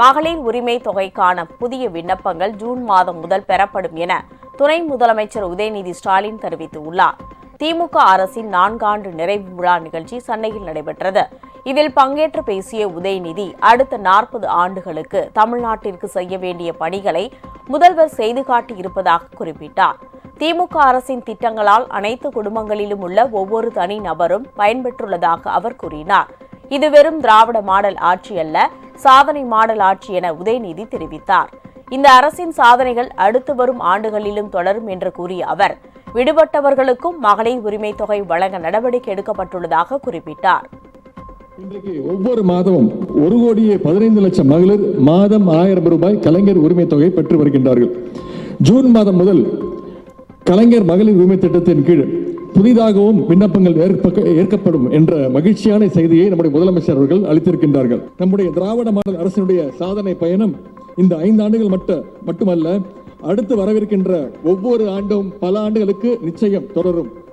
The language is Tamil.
மகளிர் உரிமை தொகைக்கான புதிய விண்ணப்பங்கள் ஜூன் மாதம் முதல் பெறப்படும் என துணை முதலமைச்சர் உதயநிதி ஸ்டாலின் தெரிவித்துள்ளார். திமுக அரசின் நான்காண்டு நிறைவு விழா நிகழ்ச்சி சென்னையில் நடைபெற்றது. இதில் பங்கேற்று பேசிய உதயநிதி அடுத்த நாற்பது ஆண்டுகளுக்கு தமிழ்நாட்டிற்கு செய்ய வேண்டிய பணிகளை முதல்வர் செய்து காட்டியிருப்பதாக குறிப்பிட்டார். திமுக அரசின் திட்டங்களால் அனைத்து குடும்பங்களிலும் உள்ள ஒவ்வொரு தனி நபரும் பயன்பெற்றுள்ளதாக அவர் கூறினார். இது வெறும் திராவிட மாடல் ஆட்சி அல்ல சாதனை மாடல் ஆட்சி என உதயநிதி தெரிவித்தார். இந்த அரசின் சாதனைகள் அடுத்து வரும் ஆண்டுகளிலும் தொடரும் என்று கூறிய அவர் விடுபட்டவர்களுக்கும் மகளிர் உரிமை தொகை வழங்க நடவடிக்கை எடுக்கப்பட்டுள்ளதாக குறிப்பிட்டார். இன்றைக்கு ஒவ்வொரு மாதமும் ஒரு கோடியே பதினைந்து லட்சம் மகளிர் மாதம் ஆயிரம் ரூபாய் கலைஞர் உரிமை தொகை பெற்று வருகின்றார்கள். ஜூன் மாதம் முதல் கலைஞர் மகளிர் உரிமை திட்டத்தின் கீழ் புதிதாகவும் விண்ணப்பங்கள் ஏற்ப- ஏற்கப்படும் என்ற மகிழ்ச்சியான செய்தியை நம்முடைய முதலமைச்சர் அவர்கள் அளித்திருக்கின்றார்கள். நம்முடைய திராவிட மாடல் அரசினுடைய சாதனை பயணம் இந்த ஐந்து ஆண்டுகள் மட்ட மட்டுமல்ல அடுத்து வரவிருக்கின்ற ஒவ்வொரு ஆண்டும் பல ஆண்டுகளுக்கு நிச்சயம் தொடரும்.